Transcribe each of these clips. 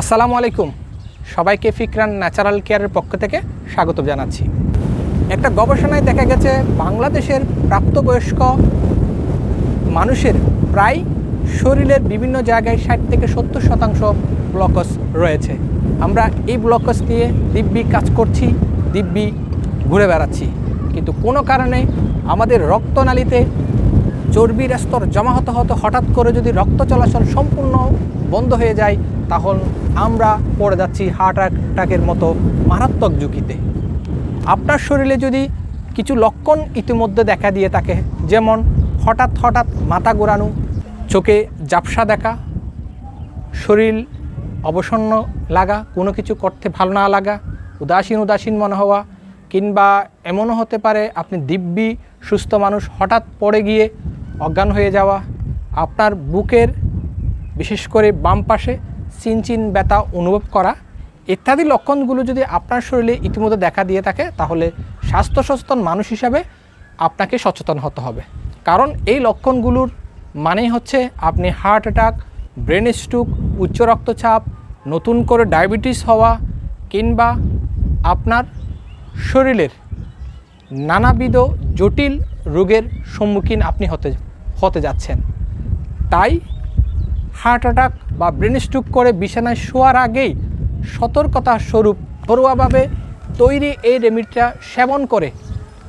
আসসালামু আলাইকুম। সবাইকে ফিকরান ন্যাচারাল কেয়ারের পক্ষ থেকে স্বাগত জানাচ্ছি। একটা গবেষণায় দেখা গেছে, বাংলাদেশের প্রাপ্তবয়স্ক মানুষের প্রায় শরীরের বিভিন্ন জায়গায় ষাট থেকে সত্তর শতাংশ ব্লকস রয়েছে। আমরা এই ব্লকস নিয়ে দিব্যি কাজ করছি, দিব্যি ঘুরে বেড়াচ্ছি। কিন্তু কোনো কারণে আমাদের রক্তনালীতে চর্বির স্তর জমা হতে হতে হঠাৎ করে যদি রক্ত চলাচল সম্পূর্ণ বন্ধ হয়ে যায় তখন আমরা পড়ে যাচ্ছি হার্ট অ্যাটাকের মতো মারাত্মক ঝুঁকিতে। আপনার শরীরে যদি কিছু লক্ষণ ইতিমধ্যে দেখা দিয়ে থাকে, যেমন হঠাৎ হঠাৎ মাথা ঘোরানো, চোখে জাপসা দেখা, শরীর অবসন্ন লাগা, কোনো কিছু করতে ভালো না লাগা, উদাসীন উদাসীন মনে হওয়া, কিংবা এমনও হতে পারে আপনি দিব্যি সুস্থ মানুষ, হঠাৎ পড়ে গিয়ে অজ্ঞান হয়ে যাওয়া, আপনার বুকের বিশেষ করে বাম পাশে চিনচিন ব্যথা অনুভব করা, ইত্যাদি লক্ষণগুলো যদি আপনার শরীরে ইতিমধ্যে দেখা দিয়ে থাকে, তাহলে স্বাস্থ্য সচেতন মানুষ হিসাবে আপনাকে সচেতন হতে হবে। কারণ এই লক্ষণগুলোর মানেই হচ্ছে আপনি হার্ট অ্যাটাক, ব্রেন স্ট্রোক, উচ্চ রক্তচাপ, নতুন করে ডায়াবেটিস হওয়া কিংবা আপনার শরীরের নানাবিধ জটিল রোগের সম্মুখীন আপনি হতে হতে যাচ্ছেন। তাই হার্ট অ্যাটাক বা ব্রেন স্ট্রোক করে বিছানায় শোয়ার আগেই সতর্কতা স্বরূপ ঘরোয়াভাবে তৈরি এই রেমিডিটা সেবন করে।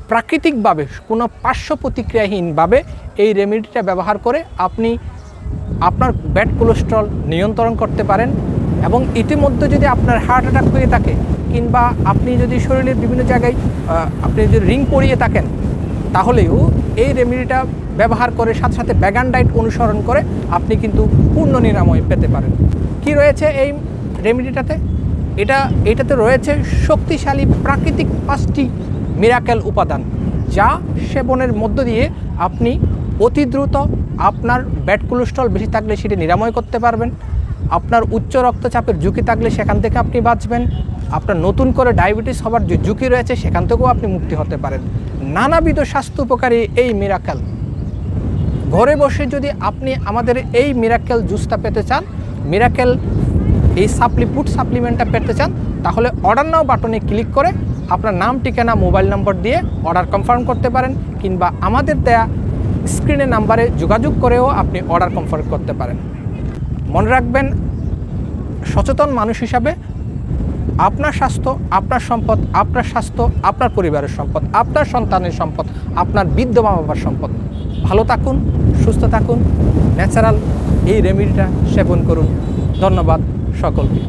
প্রাকৃতিকভাবে কোনো পার্শ্ব প্রতিক্রিয়াহীনভাবে এই রেমিডিটা ব্যবহার করে আপনি আপনার ব্যাড কোলেস্ট্রল নিয়ন্ত্রণ করতে পারেন এবং ইতিমধ্যে যদি আপনার হার্ট অ্যাটাক হয়ে থাকে কিংবা আপনি যদি শরীরের বিভিন্ন জায়গায় আপনি যদি রিং পরিয়ে থাকেন, তাহলেও এই রেমেডিটা ব্যবহার করে সাথে সাথে ব্যাগান ডায়েট অনুসরণ করে আপনি কিন্তু পূর্ণ নিরাময় পেতে পারেন। কি রয়েছে এই রেমেডিটাতে এটা, এটাতে রয়েছে শক্তিশালী প্রাকৃতিক পাঁচটি মিরাকেল উপাদান, যা সেবনের মধ্য দিয়ে আপনি অতি দ্রুত আপনার ব্যাড কোলেস্ট্রল বেশি থাকলে সেটি নিরাময় করতে পারবেন, আপনার উচ্চ রক্তচাপের ঝুঁকি থাকলে সেখান থেকে আপনি বাঁচবেন, আপনার নতুন করে ডায়াবেটিস হওয়ার যে ঝুঁকি রয়েছে সেখান থেকেও আপনি মুক্তি হতে পারেন। নানাবিধ স্বাস্থ্য উপকারী এই মিরাকেল ঘরে বসে যদি আপনি আমাদের এই মিরাকেল জুসটা পেতে চান মিরাকেল এই সাপ্লি ফুড সাপ্লিমেন্টটা পেতে চান, তাহলে অর্ডার নাও বাটনে ক্লিক করে আপনার নাম, ঠিকানা মোবাইল নম্বর দিয়ে অর্ডার কনফার্ম করতে পারেন, কিংবা আমাদের দেয়া স্ক্রিনে নাম্বারে যোগাযোগ করেও আপনি অর্ডার কনফার্ম করতে পারেন। মনে রাখবেন, সচেতন মানুষ হিসাবে আপনার স্বাস্থ্য, আপনার সম্পদ, আপনার স্বাস্থ্য, আপনার পরিবারের সম্পদ, আপনার সন্তানের সম্পদ, আপনার বৃদ্ধ মা বাবার সম্পদ। ভালো থাকুন, সুস্থ থাকুন ন্যাচারাল এই রেমিডিটা সেবন করুন। ধন্যবাদ সকলকে।